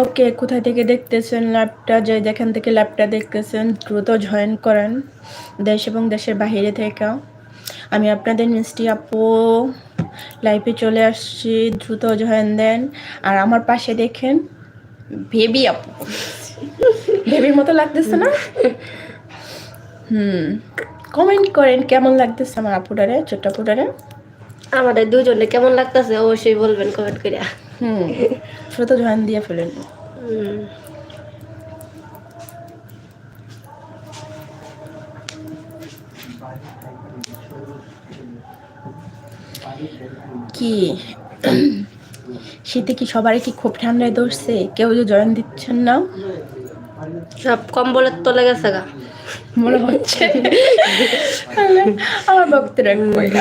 ওকে, কোথায় থেকে দেখতেছেন ল্যাবটা? যে যেখান থেকে ল্যাবটা দেখতেছেন, দ্রুত জয়েন করেন দেশ এবং দেশের বাইরে থেকে। আমি আপনাদের মিষ্টি আপু লাইফে চলে আসছি, দ্রুত জয়েন দেন। আর আমার পাশে দেখেন বেবি আপু। বেবির মতো লাগতেছে না? হুম কমেন্ট করেন কেমন লাগতেছে আমার আপুটারে, ছোট্ট আপুটারে? আমাদের দুজনে কেমন লাগতেছে? অবশ্যই বলবেন কমেন্ট করে হুম। দ্রুত জয়েন দিয়ে ফেলেন কি? শীতে কি সবারই কি খুব ঠান্ডায় ধরছে? কেউ যে জয়েন দিচ্ছেন না? সব কম্বলের তলে গেছে গা। মনে হচ্ছে। আমার ভক্তরা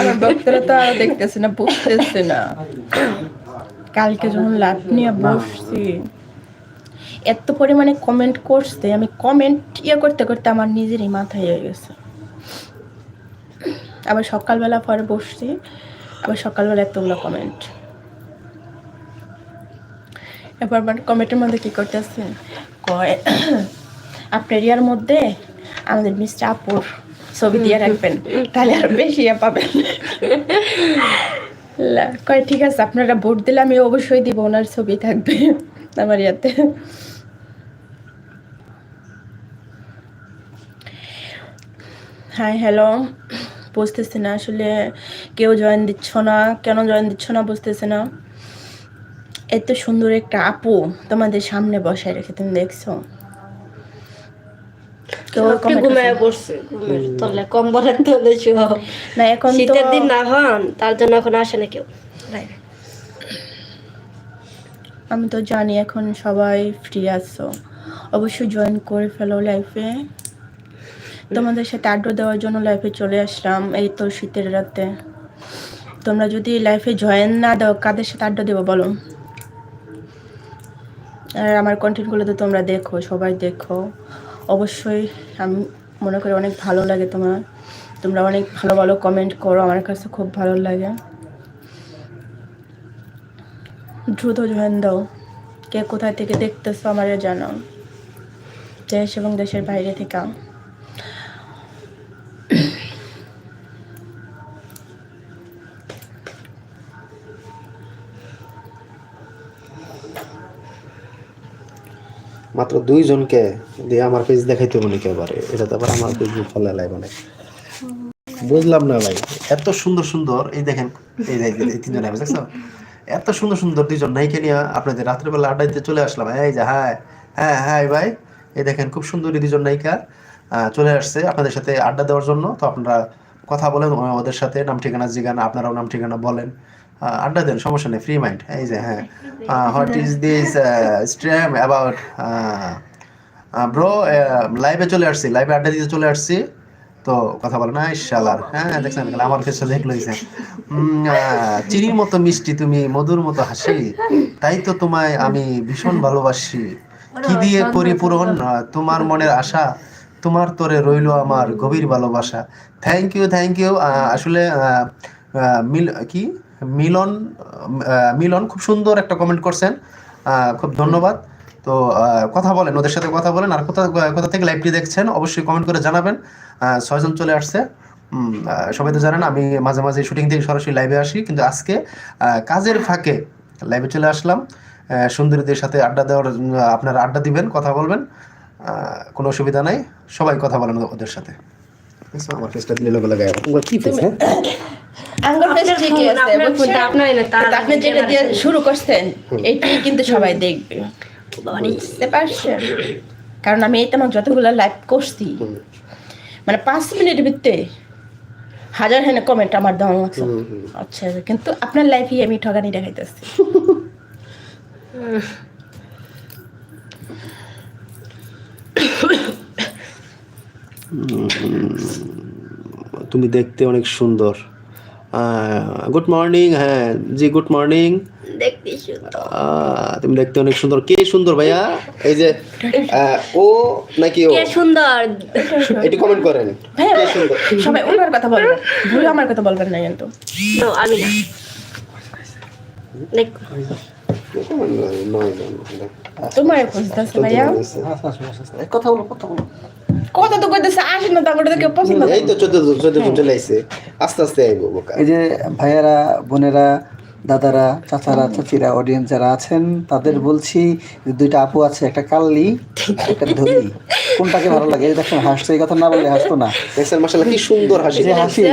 আমার ভক্তরা তো আর দেখতেছে না বুঝতেছে না। কালকে যখন লাভ নিয়ে বসছি এত পরিমাণে কমেন্ট করছে আমি কমেন্ট ইয়ে করতে করতে আমার নিজেরই মাথায় হয়ে গেছে আবার সকালবেলা পরে বসছি আবার সকালবেলা এতগুলো কমেন্ট এবার আমার কমেন্টের মধ্যে কী করতেছে কয় আপনার ইয়ার মধ্যে আমাদের মিস্টার আপুর ছবি দিয়ে রাখবেন তাহলে আর বেশি ইয়ে পাবেন কয়, ঠিক আছে, আপনারা ভোট দিলে আমি অবশ্যই দিব, ওনার ছবি থাকবে আমার ইয়াতে। হাই, হ্যালো, বুঝতেছি না আসলে কেউ জয়েন দিচ্ছ না, কেন জয়েন দিচ্ছ না বুঝতেছি না। এত সুন্দর একটা আপু তোমাদের সামনে বসায় রেখে তুমি দেখছ। ঘুমায় পড়ছে ঘুমের তলে কম্বলের তলে না এখন শীতের দিন না হন তার জন্য এখন আসে না কেউ। আমি তো জানি এখন সবাই ফ্রি আছো। অবশ্যই জয়েন করে ফেলো লাইফে তোমাদের সাথে আড্ডা দেওয়ার জন্য লাইফে চলে আসলাম এই তো শীতের রাতে। তোমরা যদি লাইফে জয়েন না দাও কাদের সাথে আড্ডা দেবো বলো? আর আমার কন্টেন্টগুলো তো তোমরা দেখো সবাই দেখো। অবশ্যই আমি মনে করি অনেক ভালো লাগে তোমার। তোমরা অনেক ভালো ভালো কমেন্ট করো, আমার কাছে খুব ভালো লাগে। দ্রুত জয়েন দাও। কে কোথায় থেকে দেখতেছো আমারে জানাও। দেশ এবং দেশের বাইরে থেকে। মাত্র দুইজনকে দিয়ে আমার পেজ দেখাইতে মনে একেবারে এটা তো আবার আমার ফেসবুক ফলে লাই মানে। বুঝলাম না ভাই, এত সুন্দর সুন্দর, এই দেখেন, এই এই তিনজন আমি দেখছ? এত সুন্দর সুন্দর দুইজন নাইকে নিয়ে আপনাদের রাত্রেবেলা আড্ডা দিতে চলে আসলাম। এই যে হ্যাঁ হ্যাঁ হ্যাঁ ভাই। এই দেখেন, খুব সুন্দর দুজন নায়িকা চলে আসছে আপনাদের সাথে আড্ডা দেওয়ার জন্য। তো আপনারা কথা বলেন ওদের সাথে, নাম ঠিকানা জিগান, আপনারাও নাম ঠিকানা বলেন। আড্ডা দেন, সমস্যা নেই ফ্রি মাইন্ড এই যে হ্যাঁ। What is this stream about bro লাইভে চলে আসছি লাইভে আড্ডা দিতে চলে আসছি। তো কথা বলে না শালার হ্যাঁ দেখছেন আমার ফেসে দেখল চিনির মতো মিষ্টি, তুমি মধুর মতো হাসি, তাই তো তোমায় আমি ভীষণ ভালোবাসি। কি দিয়ে পরিপূরণ তোমার মনের আশা তোমার তোরে রইল আমার গভীর ভালোবাসা। থ্যাংক ইউ থ্যাংক ইউ আসলে মিল, কি? মিলন মিলন খুব সুন্দর একটা কমেন্ট করছেন। খুব ধন্যবাদ। তো কথা বলেন, ওদের সাথে কথা বলেন। আর কোথা কোথা থেকে লাইভটি দেখছেন, অবশ্যই কমেন্ট করে জানাবেন। ছয়জন চলে আসছে। সবাই তো জানেন, আমি মাঝে মাঝে শুটিং থেকে সরাসরি লাইভে আসি। কিন্তু আজকে কাজের ফাঁকে লাইভে চলে আসলাম। সুন্দরীদের সাথে আড্ডা দেওয়ার আপনারা আড্ডা দিবেন, কথা বলবেন। কোনো অসুবিধা নাই। সবাই কথা বলেন ওদের সাথে। আমার ফেসটা দিলে লোক লাগায়। কি ফেস হ্যাঁ? আপনি যেটা দিয়ে শুরু করছেন এইটাই কিন্তু সবাই দেখবে। বুঝতে পারছেন? কারণ আমি এই তোমার যতগুলো লাইভ করছি মানে পাঁচ মিনিটের ভিতরে হাজার হাজার কমেন্ট আমার দেওয়া লাগছে। আচ্ছা কিন্তু আপনার লাইফে আমি ঠগানি দেখাইতেছি। তুমি দেখতে অনেক সুন্দর। গুড মর্নিং হ্যাঁ জি গুড মর্নিং তুমি দেখতে অনেক সুন্দর। কে সুন্দর ভাইয়া? এই যে ও নাকি ও? কে সুন্দর? এটি কমেন্ট করেন। কে সুন্দর? সবাই ওনার কথা বলবেন। ভুলে আমার কথা বলবেন না কিন্তু। আমি না। দেখ। তোমার খুঁজতেছে ভাইয়া বুঝছে? আচ্ছা, আচ্ছা। এই কথা বলো কথা বলো। কথা তো কইতেছে আসে না তারপরে তো কেউ পছন্দ এই তো চোদ্দ চোদ্দ চলে আইছে। আস্তে আস্তে আইবো বোকা। এই যে ভাইয়ারা বোনেরা দাদারা চাচারা চাচিরা অডিয়েন্স যারা আছেন তাদের বলছি দুইটা আপু আছে একটা কাল্লি একটা ধলি কোনটাকে ভালো লাগে? এই দেখেন হাসছে এই কথা না বললে হাসতো না। মাশাআল্লাহ কি সুন্দর হাসি। হাসি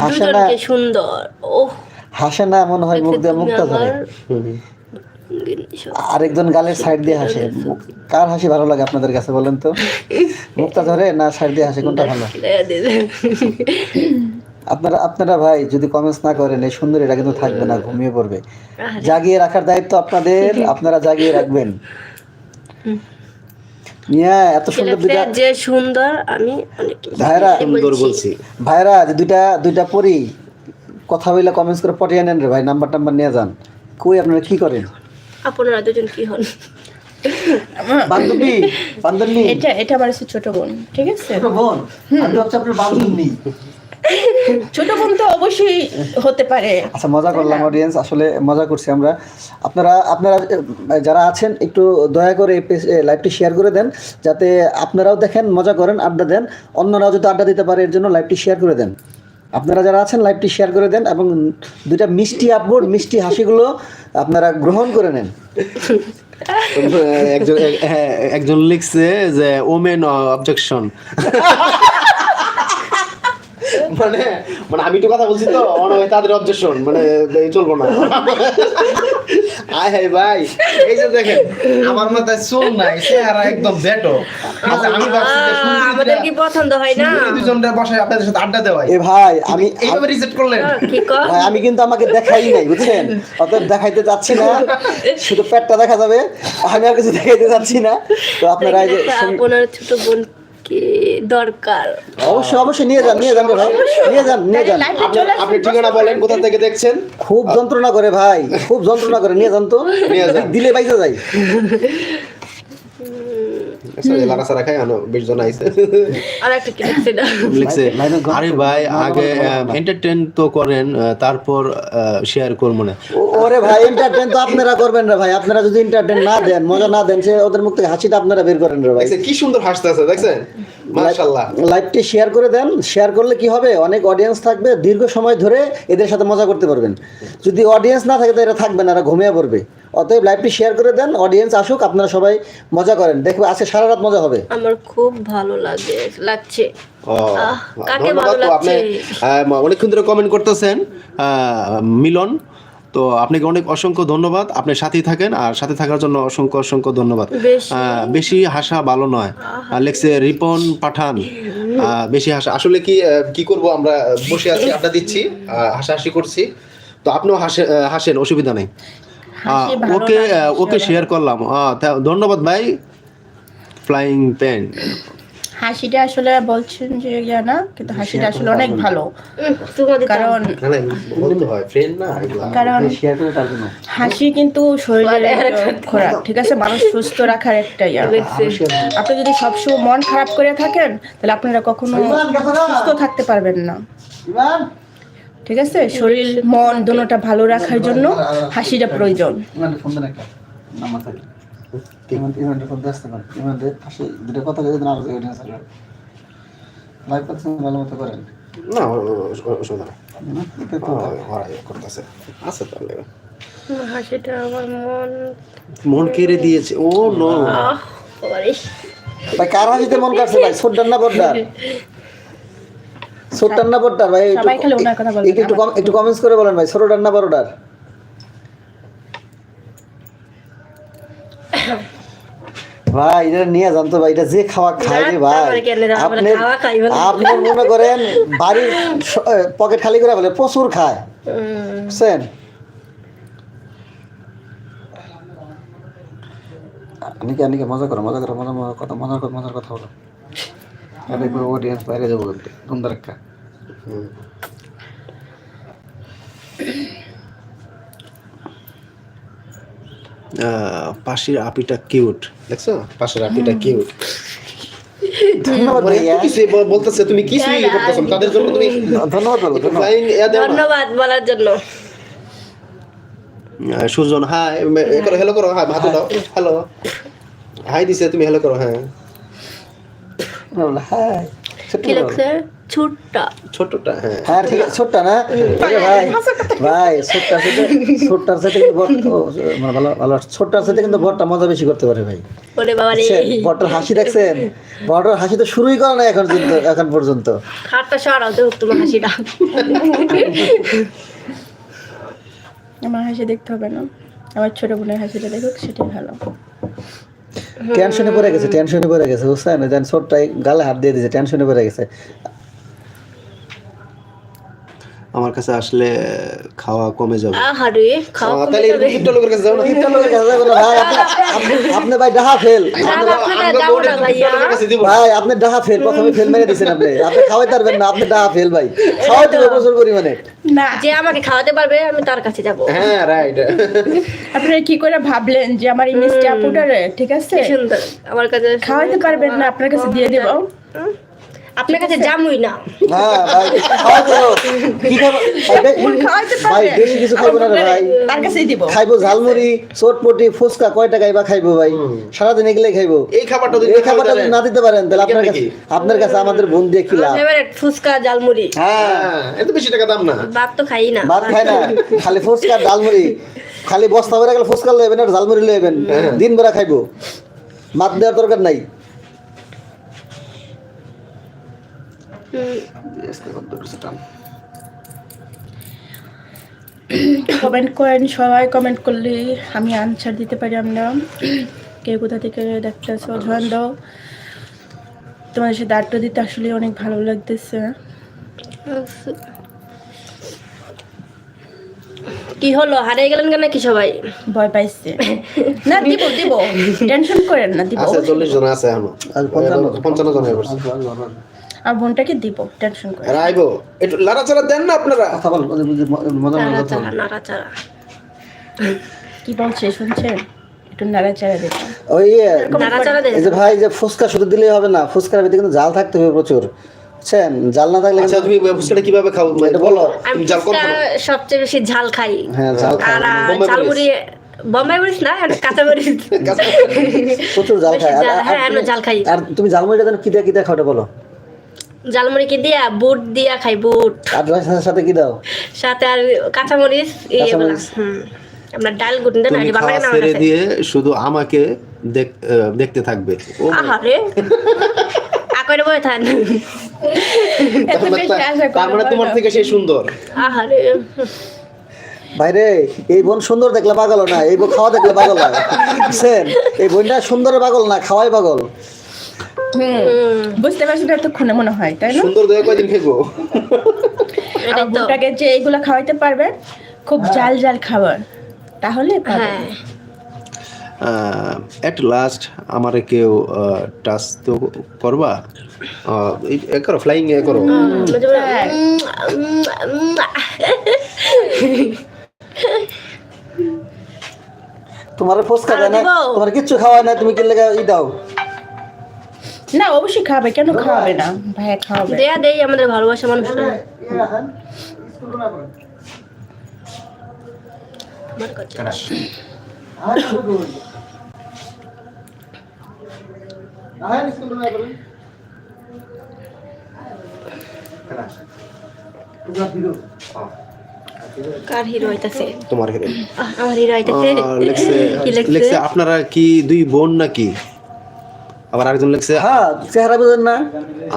হাসে না সুন্দর। ওহ। হাসে না মনে হয় মুখ দিয়ে মুখটা ধরে। আরেকজন গালের সাইড দিয়ে হাসে। কার হাসি ভালো লাগে আপনাদের কাছে বলেন তো? মুখটা ধরে না সাইড দিয়ে হাসে? কোনটা ভালো? আপনারা আপনারা ভাই যদি কমেন্টস না করেন এই সুন্দর এটা কিন্তু থাকবে না ঘুমিয়ে পড়বে। জাগিয়ে রাখার দায়িত্ব আপনাদের আপনারা জাগিয়ে রাখবেন। মিয়া এত সুন্দর দুইটা যে সুন্দর আমি ভাইরা সুন্দর বলছি। ভাইরা যে দুইটা দুইটা পরি কথা বলে কমেন্টস করে পটিয়ে নেন রে ভাই নাম্বার টাম্বার নিয়ে যান। কই আপনারা কি করেন? আপনারা দুজন কি হন? বান্ধবী বান্ধবী। এটা এটা আমার হচ্ছে ছোট বোন ঠিক আছে? ছোট বোন? আমি ভাবছি আপনার বান্ধবী। ছোট বোন তো অবশ্যই হতে পারে। আচ্ছা মজা করলাম অডিয়েন্স আসলে মজা করছি আমরা। আপনারা আপনারা যারা আছেন একটু দয়া করে লাইভটি শেয়ার করে দেন যাতে আপনারাও দেখেন মজা করেন আড্ডা দেন। অন্যরাও যদি আড্ডা দিতে পারে এর জন্য লাইভটি শেয়ার করে দেন। আপনারা যারা আছেন লাইভটি শেয়ার করে দেন এবং দুইটা মিষ্টি আপবোর্ড মিষ্টি হাসিগুলো আপনারা গ্রহণ করে নেন। একজন হ্যাঁ, একজন লিখছে যে ওমেন অবজেকশন মানে মানে আমি তো কথা বলছি তো তাদের অবজেকশন মানে এই চলবো না। আয় হায় ভাই এই যে দেখেন আমার মাথায় চুল নাই চেহারা একদম বেটো। আচ্ছা, আমি আমাদের কি পছন্দ হয় না? দুজনটা বসে আপনাদের সাথে আড্ডা দেওয়াই এ ভাই আমি এইভাবে রিজেক্ট করলেন। আহ, কি কর? ভাই আমি কিন্তু আমাকে দেখাই নাই বুঝছেন? অতএব দেখাইতে চাচ্ছি না। শুধু পেটটা দেখা যাবে আমি আর কিছু দেখাইতে চাচ্ছি না। তো আপনারা এই যে আপনার ছোট বোন কি দরকার? অবশ্যই অবশ্যই নিয়ে যান নিয়ে যান ভাই। নিয়ে যান নিয়ে যান। আপনি- ঠিকানা বলেন কোথা থেকে দেখছেন? খুব যন্ত্রণা করে ভাই খুব যন্ত্রণা করে। নিয়ে যান তো। নিয়ে যান। দিলে বাইসা যাই লারা সারা খাই আনো বিশ জন আইছে আর একটা কি লিখছে না লিখছে আরে ভাই আগে এন্টারটেইন তো করেন তারপর শেয়ার করব না ওরে ভাই এন্টারটেন তো আপনারা করবেন রে ভাই। আপনারা যদি এন্টারটেন না দেন মজা না দেন সে ওদের মুখ থেকে হাসিটা আপনারা বের করেন রে ভাই। কি সুন্দর হাসতেছে দেখছেন? মাশাআল্লাহ। লাইভটি শেয়ার করে দেন। শেয়ার করলে কি হবে? অনেক অডিয়েন্স থাকবে। দীর্ঘ সময় ধরে এদের সাথে মজা করতে পারবেন। যদি অডিয়েন্স না থাকে তো এরা থাকবে না এরা ঘুমিয়ে পড়বে। অতএব লাইভটি শেয়ার করে দেন অডিয়েন্স আসুক আপনারা সবাই মজা করেন। দেখবে আজকে সারা রাত মজা হবে। আমার খুব ভালো লাগে লাগছে। কাকে ধন্যবাদ ভালো তো আপনি লাগছে? আহ, অনেকক্ষণ ধরে কমেন্ট করতেছেন মিলন। তো আপনাকে অনেক অসংখ্য ধন্যবাদ। আপনি সাথেই থাকেন আর সাথে থাকার জন্য অসংখ্য অসংখ্য ধন্যবাদ। বেশি। হাসা ভালো নয়। লেখছে রিপন পাঠান। বেশি হাসা। আসলে কি কি করব আমরা? বসে আছি আড্ডা দিচ্ছি হাসাহাসি করছি। তো আপনিও হাসে হাসেন অসুবিধা নেই। ওকে ওকে শেয়ার করলাম। ধন্যবাদ ভাই। ফ্লাইং প্যান হাসিটা আসলে বলছেন যে ইয়া না কিন্তু হাসিটা আসলে অনেক ভালো। তোমাদের কারণ হয় কারণ শেয়ার করে তার জন্য। হাসি কিন্তু শরীরের খোরাক ঠিক আছে? মানুষ সুস্থ রাখার একটা ইয়া। আপনি যদি সবসময় মন খারাপ করে থাকেন তাহলে আপনারা কখনো সুস্থ থাকতে পারবেন না। ইমান ঠিক আছে? শরীর মন দুটোটা ভালো রাখার জন্য হাসিটা প্রয়োজন। না আছে তাহলে হাসিটা আমার মন। মন কেড়ে দিয়েছে। Oh no. ভাই কার হাসিতে মন কাটছে ভাই? ছোট্টার না বড়টার ছোট্টার না বড়টার ভাই একটু- একটু একটু কম- একটু কমেন্টস করে বলেন ভাই ছোটটার না বড়টার ভাই এটা নিয়ে জানতো ভাই এটা যে খাওয়া খায় রে ভাই। আপনি। আপনি মনে করেন বাড়ির পকেট খালি করে বলে প্রচুর খায়। বুঝছেন? নিকে নিকে মজা করো মজা করো মজা মজা কথা মজার কথা মজার কথা বলো। দেখব অডিয়েন্স বাইরে যাব পাশের আপিটা কিউট দেখছ পাশের আপিটা কিউট বলতেছে তুমি কিছুই করতেছো। তাদের জন্য তুমি ধন্যবাদ ধন্যবাদ বলার জন্য সুজন হাই করো হ্যালো করো হ্যাঁ ভাত দাও হ্যালো হাই দিছে তুমি হ্যালো করো হ্যাঁ হ্যাঁ ছোট্ট কি লাগছে? ছুটটা। ছোটটা হ্যাঁ। হ্যাঁ ঠিক আছে ছোট্ট না? ভাই ভাই ছোট্টার সাথে ছোট্টার সাথে কিন্তু মানে ভালো ভালো ছোট্টার সাথে কিন্তু মজা বেশি করতে পারে ভাই। ওরে বাবা রে। বুঝছেন? হাসি দেখছেন? বটটার হাসি তো শুরুই করে না এখন পর্যন্ত এখন পর্যন্ত। হাতটা সরাও দেখো তোমার হাসিটা। আমার হাসি দেখতে হবে না। আমার ছোট বোনের হাসিটা দেখুক সেটাই ভালো। টেনশনে পড়ে গেছে টেনশনে পড়ে গেছে, বুঝছেন? ছোট্টাই গালে হাত দিয়ে দিয়েছে টেনশনে পড়ে গেছে। আমার কাছে আসলে খাওয়া কমে যাবে। আহারে খাওয়া তাহলে এরকম কিপটা লোকের কাছে যাও না তিনটা লোকের কাছে যাব না, ভাই আপনি- আপনি- আপনি ভাই ডাহা ফেল। ভাই আপনি ডাহা ফেল প্রথমে ফেল মেরে দিয়েছেন আপনি। আপনি খাওয়াই পারবেন না আপনি ডাহা ফেল ভাই। খাওয়াই দিবে প্রচুর পরিমাণে। না। যে আমাকে খাওয়াতে পারবে আমি তার কাছে যাব। হ্যাঁ রাইট আপনারা কি করে ভাবলেন যে আমার এই মিষ্টি আপুটারে ঠিক আছে? সুন্দর। আমার কাছে খাওয়াইতে পারবেন না আপনার কাছে দিয়ে দেবো? আপনার কাছে জামুই না। হ্যাঁ ভাই কি খাব? ভাই, বে- খাওয়াইতে ভাই পারবেন বেশি কিছু খাইবো না ভাই। তার কাছেই দিব। খাইবো ঝালমুড়ি চটপটি ফুচকা কয় টাকাই বা খাইবো ভাই? সারাদিন এগুলাই খাইবো। এই খাবারটা এই খাবারটা যদি না দিতে পারেন তাহলে আপনার কাছে আপনার কাছে আমাদের বোন দিয়ে কি লাভ? ফেভারিট ফুচকা জালমুড়ি হ্যাঁ। হ্যাঁ এত বেশি টাকা দাম না। ভাত তো খাই না। ভাত খায় না। খালি ফুচকা ডালমুড়ি খালি বস্তা ভরে গেলে ফুচকা লইবেন আর ঝালমুড়ি লইবেন দিন বেলা খাইবো। মাত দেওয়ার দরকার নাই। কমেন্ট করেন সবাই কমেন্ট করলে আমি আনসার দিতে পারি আমরা। কে কোথা থেকে দেখতেছো? ধরেন দাও। তোমাদের সাথে আড্ডা দিতে আসলে অনেক ভালো লাগতেছে। কি হলো? হারিয়ে গেলেন কেন কি সবাই? ভয় পাইছে। না দিব দিব। টেনশন করেন না দিব। আছে চল্লিশ জন আছে এখনও। আর পঞ্চান্ন। পঞ্চান্ন জন হয়ে পড়ছে। আর বোনটাকে দিব টেনশন করে আর আইবো একটু লাড়াচাড়া দেন না আপনারা। কথা বল। নাড়াচাড়া নাড়াচাড়া। কি বলছে শুনছেন? একটু নাড়াচাড়া দেবেন ওই ইয়ে, দেন এই যে ভাই যে ফুচকা শুধু দিলেই হবে না ফুচকার ভিতরে কিন্তু জাল থাকতে হবে প্রচুর। বুঝছেন? জাল না থাকলে আচ্ছা তুমি ফুচকাটা কীভাবে খাও? এটা বলো। আমি জাল কম সবচেয়ে বেশি ঝাল খাই। হ্যাঁ আহ, বোম্বাই ঝালমুড়ি বোম্বাই মরিচ না এটা কাঁচা মরিচ। প্রচুর জাল বেশি আর- হ্যাঁ, আমরা তুমি- জাল খাই। আর তুমি জালমুড়িটা দেন কি দিয়ে কি দিয়ে বলো। ঝালমুড়ি কি দিয়া বুট দিয়া খাই বুট। আর সাথে কি দাও? সাথে আর কাঁচামরিচ। আমরা ডাল গুট দেন আর ভালো না ছেড়ে দিয়ে শুধু আমাকে দেখতে থাকবে। আহারে আকরে বই থান। এত বেশি আশা তার মানে তোমার থেকে সে সুন্দর। আহারে বাইরে এই বোন সুন্দর দেখলে পাগল না এই বোন খাওয়া দেখলে পাগল না বুঝছেন এই বোনটা সুন্দর পাগল না খাওয়াই পাগল। বুঝতে পারছি না এতক্ষণে মনে হয় তাই না? সুন্দর দেয়া কয়দিন আর তো যে এইগুলো খাওয়াইতে পারবে খুব জাল জাল খাবার তাহলে হ্যাঁ। এট লাস্ট আমারে কেউ টাচ তো করবা? এ করো ফ্লাইং এ করো। হ্যাঁ। তোমার ফুচকা দেয় না তোমার কিচ্ছু খাওয়ায় না তুমি কি লেগে ই দাও। না অবশ্যই খাবে কেন খাওয়াবে না? ভাইয়া খাওয়াবে দেয়া দেই আমাদের ভালোবাসা মানুষ। কার। হিরো। হইতাছে? তোমার হিরো। আমার হিরো হইতাছে। কি লেখছে? লেখছে আপনারা কি দুই বোন নাকি? আবার আরেকজন লেখছে হ্যাঁ চেহারা বুঝেন না।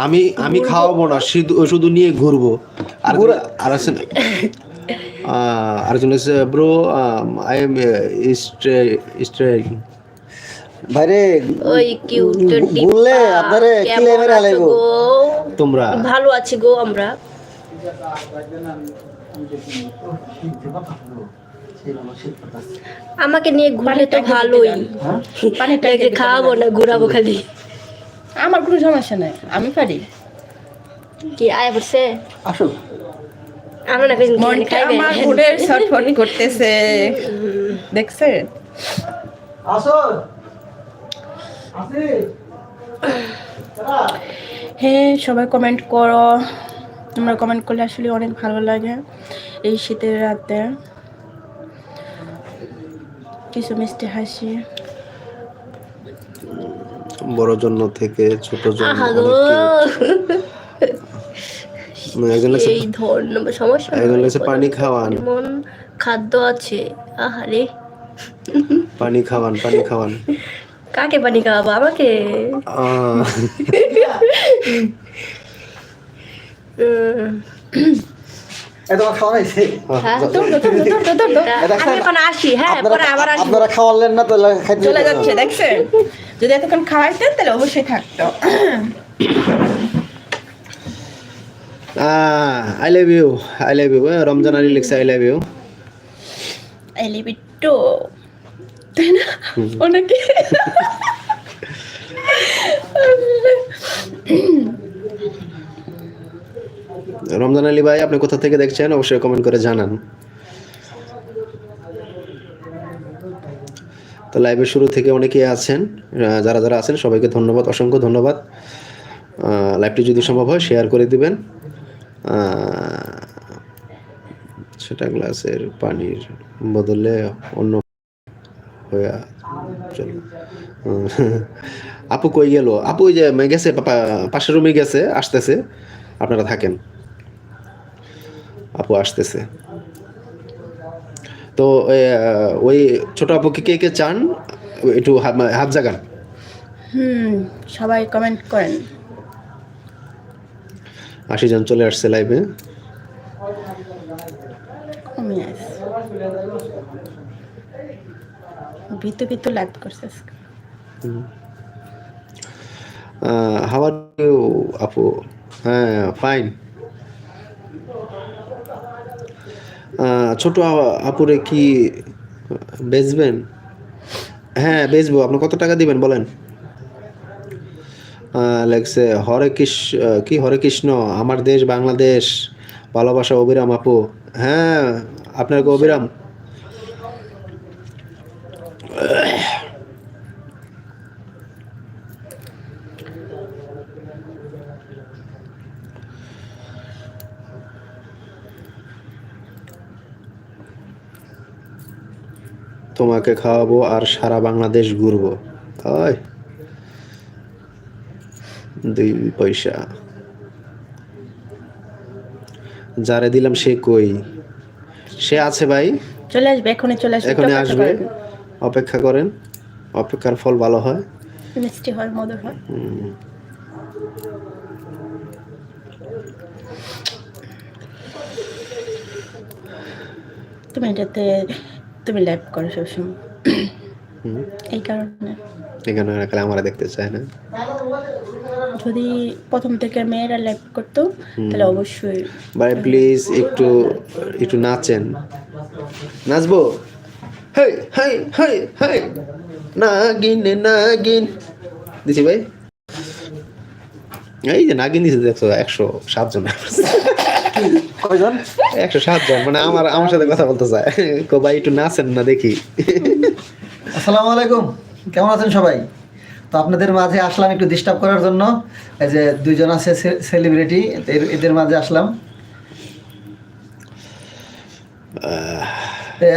আমি আমি খাওয়াবো না শুধু শুধু নিয়ে ঘুরবো। আর আর আছে আরেকজন লেখছে ব্রো আই এম স্ট্রে ভাইরে ওই কিউট বললে আপনারে কিলে মেরে হালাইবো তোমরা? ভালো আছি গো আমরা। আমাকে নিয়ে ঘুরলে তো ভালোই। পানিটা একে খাওয়াবো না ঘুরাবো খালি। আমার কোনো সমস্যা নাই আমি পারি। কি আয় পড়ছে? আসুক আমরা না কিছু মনটা আমার ঘুরে ছটফট করতেছে। দেখছে? আসো। আসি। হ্যাঁ সবাই কমেন্ট করো। তোমরা কমেন্ট করলে আসলে অনেক ভালো লাগে এই শীতের রাতে। কিছু মিষ্টি হাসি। বড় জন্য থেকে ছোট জন্য এই ধরনের সমস্যা একজন নয়। পানি খাওয়ান। এমন খাদ্য আছে? আহারে। পানি খাওয়ান পানি খাওয়ান। কাকে পানি খাওয়াবো? আমাকে? আহ, আপনারা পরে আবার আসব আপনারা খাওয়ালেন না তাহলে চলে যাচ্ছে দেখছেন? যদি এতক্ষণ খাওয়াইতেন তাহলে অবশ্যই থাকতো। I love you I love you Ramzan Ali লিখছে আই লাভ ইউ এলিবিটো তাই না? ওনাকে রমজান আলী ভাই, আপনি কোথা থেকে দেখছেন? অবশ্যই কমেন্ট করে জানান। তো লাইভের শুরু থেকে অনেকেই আছেন যারা যারা আছেন, সবাইকে ধন্যবাদ, অসংখ্য ধন্যবাদ। লাইভটি যদি সম্ভব হয় শেয়ার করে দিবেন। সেটা গ্লাসের পানির বদলে অন্য হয়ে আপু কই গেল? আপু ওই যে গেছে পাশের রুমে গেছে, আসতেছে। আপনারা থাকেন। আপু আসতেছে। তো ওই ছোট আপুকে কে কে চান? একটু হাত জাগান। হুম সবাই কমেন্ট করেন। আশি জন চলে আসছে লাইভে ভিতু ভিতু লাইভ করছে হাওয়ার আপু? হ্যাঁ ফাইন ছোট আপুরে কি বেচবেন? হ্যাঁ বেচবো। আপনি কত টাকা দিবেন, বলেন? লেগছে হরে কৃষ্ণ কি? হরে কৃষ্ণ, আমার দেশ বাংলাদেশ। ভালোবাসা অবিরাম আপু। হ্যাঁ আপনার অবিরাম। তোমাকে খাওয়াবো আর সারা বাংলাদেশ ঘুরবো। ওই দুই পয়সা। যারে দিলাম সে কই? সে আছে ভাই। চলে আসবে এখনই চলে আসবে এখনই অপেক্ষা আসবে। করেন। অপেক্ষা করেন। অপেক্ষার ফল ভালো হয়। মিষ্টি হয় মধুর হয়। তুমি এটাতে তুমি লাইভ করো সবসময়। এই কারণে। এখানে রাখলে আমরা দেখতে চাই না। যদি প্রথম থেকে মেয়েরা লাইভ করতো তাহলে অবশ্যই। ভাই প্লিজ একটু একটু নাচেন। নাচবো? হেই হেই হেই হেই। নাগিন নাগিন। দিছি ভাই। এই যে নাগিন দিছে দেখছ একশো সাত জন কয়জন? একশো সাত জন মানে আমার আমার সাথে কথা বলতে চায়। কো ভাই একটু নাচেন না দেখি। আসসালামু আলাইকুম কেমন আছেন সবাই? তো আপনাদের মাঝে আসলাম একটু ডিস্টার্ব করার জন্য। এই যে দুইজন আছে সেলিব্রিটি এদের মাঝে আসলাম।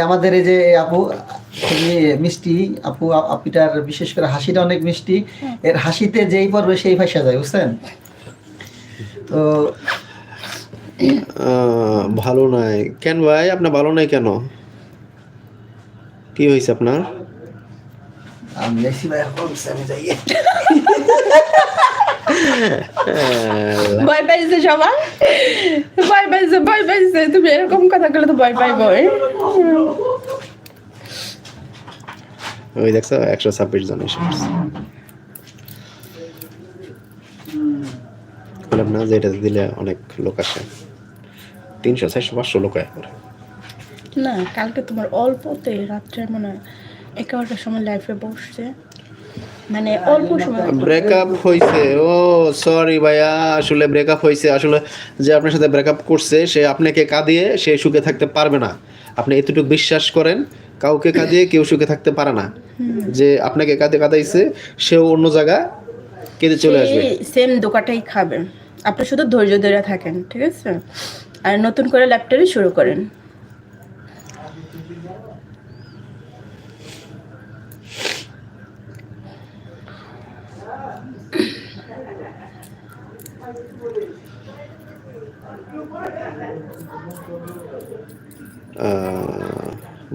আমাদের এই যে আপু খুবই মিষ্টি আপু আপিটার বিশেষ করে হাসিটা অনেক মিষ্টি। এর হাসিতে যেই পড়বে সেই ভাষা যায় বুঝছেন? তো ভালো নাই। কেন ভাই? আপনার ভালো নাই কেন? কি হয়েছে আপনার? ভয় পাইছে সবাই ভয় পাইছে ভয় পাইছে। তুমি এরকম কথা বলে তো ভয় পাইবো। ওই দেখছ একশো ছাব্বিশ জন। বললাম না যে এটা দিলে অনেক লোক আসে। তিনশো চারশো পাঁচশো লোক করে। না কালকে তোমার অল্পতে রাত্রে মনে হয় এগারোটার সময় লাইফে বসছে। মানে অল্প সময় ব্রেকআপ হয়েছে ও সরি ভাইয়া আসলে ব্রেকআপ হয়েছে আসলে যে আপনার সাথে ব্রেকআপ করছে সে আপনাকে কাঁদিয়ে সে সুখে থাকতে পারবে না। আপনি এতটুকু বিশ্বাস করেন কাউকে কাঁদিয়ে কেউ সুখে থাকতে পারে না। যে আপনাকে কাঁদে কাঁদাইছে সেও অন্য জায়গা কেঁদে চলে আসবে। সেম দোকানটাই খাবে। আপনি শুধু ধৈর্য ধরে থাকেন ঠিক আছে? আর নতুন করে ল্যাপটপে শুরু করেন।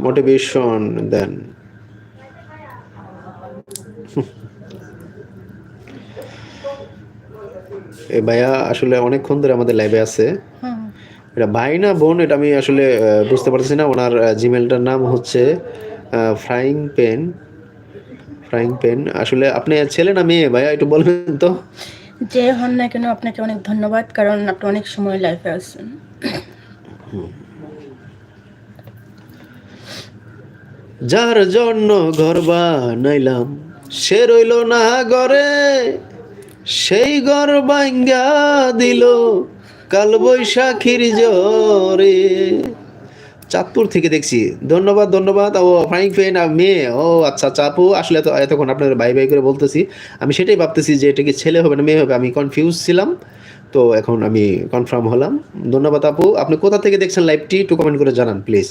মোটিভেশন দেন ভাইয়া আসলে অনেকক্ষণ ধরে আমাদের লাইভে আছে। এটা ভাই না বোন এটা আমি আসলে বুঝতে পারছি না। ওনার জিমেলটার নাম হচ্ছে ফ্রাইং পেন ফ্রাইং পেন আসলে আপনি ছেলে না মেয়ে ভাইয়া একটু বলবেন তো? যে হন না কেন আপনাকে অনেক ধন্যবাদ কারণ আপনি অনেক সময় লাইফে আছেন। যার জন্য ঘর বানাইলাম সে রইল না ঘরে সেই ঘর ভাঙ্গা দিল। কাল বৈশাখীর জরে। চাঁদপুর থেকে দেখছি। ধন্যবাদ ধন্যবাদ। ও ফ্রাইং পেন আর মেয়ে। ও আচ্ছা চাপু আসলে তো এতক্ষণ আপনার বাই বাই করে বলতেছি। আমি সেটাই ভাবতেছি যে এটা কি ছেলে হবে না মেয়ে হবে, আমি কনফিউজ ছিলাম। তো এখন আমি কনফার্ম হলাম। ধন্যবাদ, আপু। আপনি কোথা থেকে দেখছেন লাইভটি একটু কমেন্ট করে জানান প্লিজ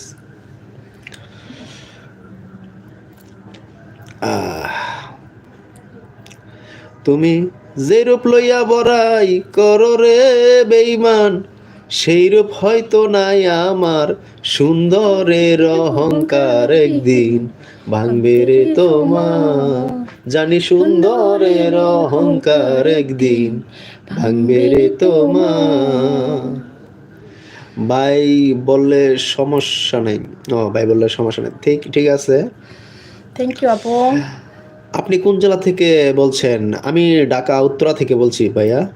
তুমি যে রূপ লইয়া বড়াই করো রে বেইমান সেই রূপ হয়তো নাই আমার সুন্দরের অহংকার একদিন। ভাঙবে রে তোমার, জানি সুন্দরের অহংকার একদিন। ভাঙবে রে তোমার। ভাই বললে সমস্যা নেই। ও, ভাই বললে সমস্যা নেই। ঠিক ঠিক আছে। থ্যাংক ইউ আপু। আপনি কোন জেলা থেকে বলছেন? আমি ঢাকা, উত্তরা থেকে বলছি ভাইয়া।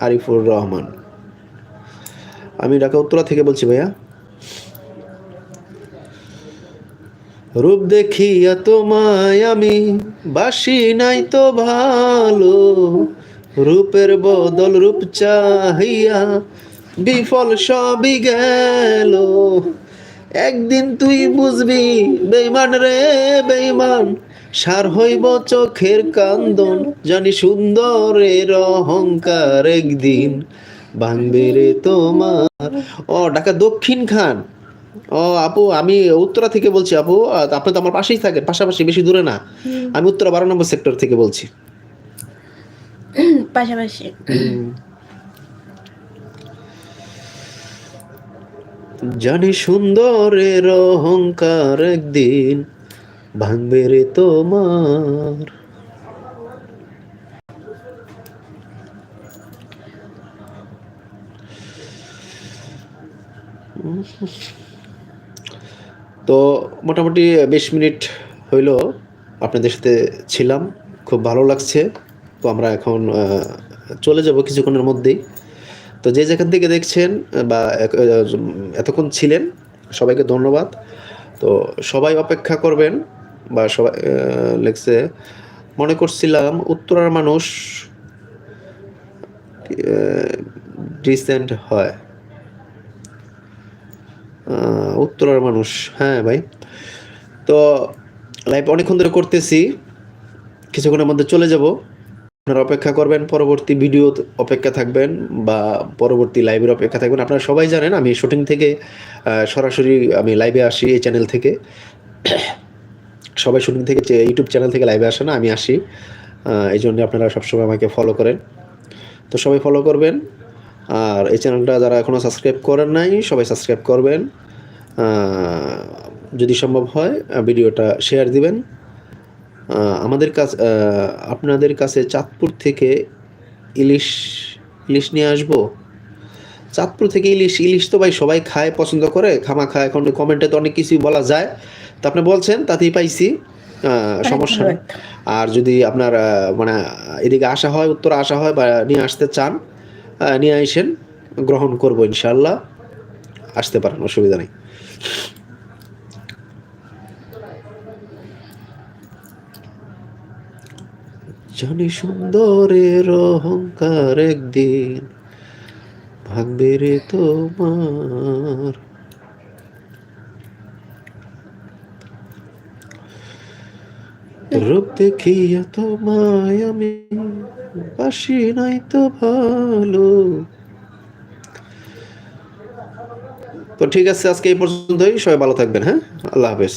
আরিফুর রহমান। আমি ঢাকা, উত্তরা থেকে বলছি ভাইয়া। রূপ দেখিয়া তোমায় আমি বাসি নাই তো ভালো। রূপের বদল রূপ চাহিয়া বিফল সবই গেল। একদিন তুই বুঝবি বেইমান রে বেইমান সার হইব চোখের কান্দন জানি সুন্দরের অহংকার একদিন ভাঙবে রে তোমার। ও ঢাকা দক্ষিণ খান। ও আপু আমি উত্তরা থেকে বলছি আপু আপনি তো আমার পাশেই থাকেন পাশাপাশি বেশি দূরে না। আমি উত্তরা বারো নম্বর সেক্টর থেকে বলছি। পাশাপাশি। জানি সুন্দরের অহংকার একদিন ভাঙবে রে তোমার। তো মোটামুটি বিশ মিনিট হইল, আপনাদের সাথে ছিলাম, খুব ভালো লাগছে। তো আমরা এখন চলে যাব কিছুক্ষণের মধ্যেই। তো যে যেখান থেকে দেখছেন বা এতক্ষণ ছিলেন, সবাইকে ধন্যবাদ। তো সবাই অপেক্ষা করবেন বা সবাই লেখছে, মনে করছিলাম উত্তরার মানুষ ডিসেন্ট হয়। উত্তরার মানুষ হ্যাঁ ভাই। তো লাইভ অনেকক্ষণ ধরে করতেছি, কিছুক্ষণের মধ্যে চলে যাব। আপনারা অপেক্ষা করবেন, পরবর্তী ভিডিও অপেক্ষা থাকবেন বা পরবর্তী লাইভের অপেক্ষা থাকবেন। আপনারা সবাই জানেন, আমি শুটিং থেকে সরাসরি আমি লাইভে আসি এই চ্যানেল থেকে। সবাই শুটিং থেকে ইউটিউব চ্যানেল থেকে লাইভে আসে না, আমি আসি। এই জন্য আপনারা সবসময় আমাকে ফলো করেন। তো সবাই ফলো করবেন। আর এই চ্যানেলটা যারা এখনও সাবস্ক্রাইব করেন নাই, সবাই সাবস্ক্রাইব করবেন। যদি সম্ভব হয়, ভিডিওটা শেয়ার দিবেন। আমাদের কাছ আপনাদের কাছে চাঁদপুর থেকে ইলিশ ইলিশ নিয়ে আসব। চাঁদপুর থেকে ইলিশ ইলিশ তো ভাই সবাই খায়, পছন্দ করে। খামা খায় এখন কমেন্টে তো অনেক কিছুই বলা যায়। তো আপনি বলছেন তাতেই পাইছি সমস্যা নেই। আর যদি আপনার মানে এদিকে আসা হয় উত্তরে আসা হয় বা নিয়ে আসতে চান নিয়ে আইসেন গ্রহণ করব ইনশাল্লাহ আসতে পারেন অসুবিধা নেই। জানি সুন্দরের অহংকার একদিন ভাঙবে রে তোমার। রূপ দেখিয়া তোমায় আমি বাসি নাই তো ভালো। তো ঠিক আছে, আজকে এই পর্যন্তই। সবাই ভালো থাকবেন হ্যাঁ? আল্লাহ হাফেজ।